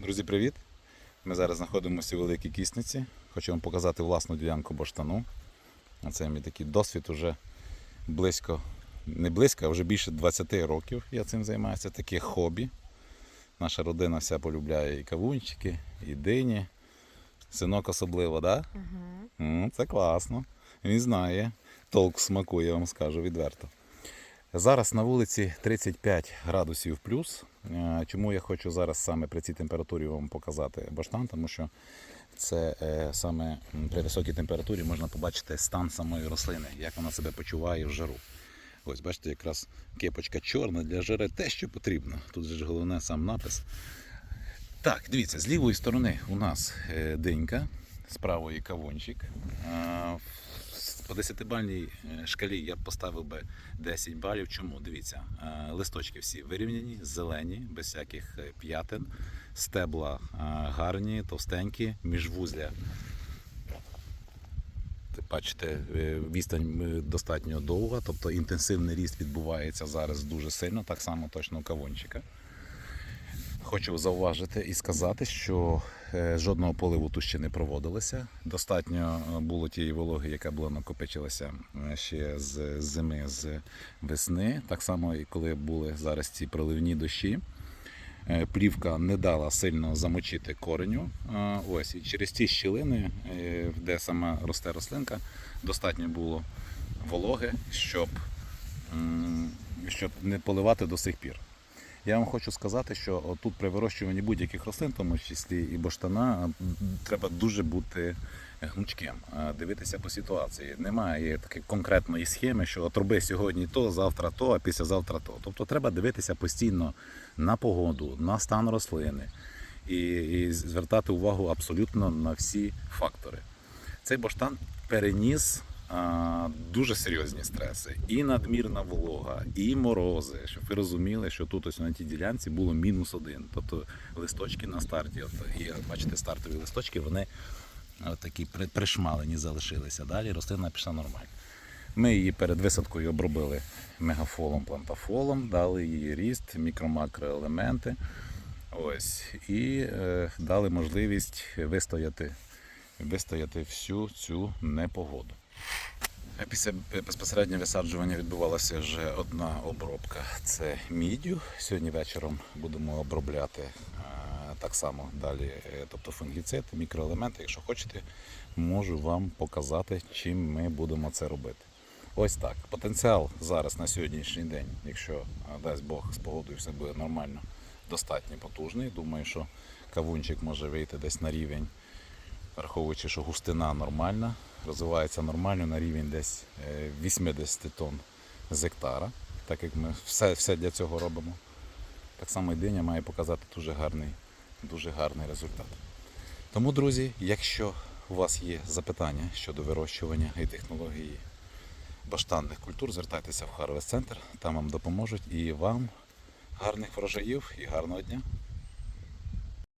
Друзі, привіт! Ми зараз знаходимося у Великій Кісниці. Хочу вам показати власну ділянку баштану. Це мій такий досвід уже близько, не близько, а вже більше 20 років я цим займаюся. Таке хобі. Наша родина вся полюбляє і кавунчики, і дині. Синок особливо, так? Да? М, Це класно. Він знає. Толк смаку, я вам скажу відверто. Зараз на вулиці 35 градусів плюс. Е, Чому я хочу зараз саме при цій температурі вам показати баштан? Тому що це е, саме при високій температурі можна побачити стан самої рослини, як вона себе почуває в жару. Ось, бачите, якраз кепочка чорна для жари те, що потрібно. Тут же головне сам напис. Так, дивіться, з лівої сторони у нас е, динька, з правої кавунчик. По 10-бальній е, шкалі я поставив би 10 балів. Чому? Дивіться, е, листочки всі вирівняні, зелені, без всяких е, п'ятин, стебла гарні, товстенькі, міжвузля. Бачите, відстань достатньо довга, тобто інтенсивний ріст відбувається зараз дуже сильно, так само точно у кавунчика. Хочу зауважити і сказати, що е, жодного поливу тут ще не проводилося. Достатньо е, було тієї вологи, яка була накопичилася е, ще з зими, з весни. Так само, і коли були зараз ці проливні дощі. Плівка не дала сильно замочити кореню. Ось і через ті щілини, де сама росте рослинка, достатньо було вологи, щоб, щоб не поливати до сих пір. Я вам хочу сказати, що тут при вирощуванні будь-яких рослин, в тому числі і боштана, треба дуже бути гнучким, дивитися по ситуації. Немає такої конкретної схеми, що от роби сьогодні то, завтра то, а післязавтра то. Тобто треба дивитися постійно на погоду, на стан рослини і, і звертати увагу абсолютно на всі фактори. Цей боштан переніс дуже серйозні стреси. І надмірна волога, і морози. Щоб ви розуміли, що тут ось на тій ділянці було мінус один. Тобто листочки на старті. От, і бачите, стартові листочки, вони от такі пришмалені залишилися. Далі рослина пішла нормально. Ми її перед висадкою обробили мегафолом, плантафолом, дали їй ріст, мікро-макроелементи. Ось, і е, дали можливість вистояти, вистояти всю цю непогоду. Після е, безпосереднього висаджування відбувалася вже одна обробка. Це мідю. Сьогодні вечором будемо обробляти е, так само далі, е, тобто фунгіцид, мікроелементи. Якщо хочете, можу вам показати, чим ми будемо це робити. Ось так. Потенціал зараз на сьогоднішній день, якщо дасть Бог з погодою все буде нормально, достатньо потужний. Думаю, що кавунчик може вийти десь на рівень враховуючи, що густина нормальна, розвивається нормально на рівень десь е, 80 тонн з гектара, так як ми все, все для цього робимо. Так само і диня має показати дуже гарний, дуже гарний результат. Тому, друзі, якщо у вас є запитання щодо вирощування і технології баштанних культур, звертайтеся в Harvest Center, там вам допоможуть і вам гарних врожаїв і гарного дня.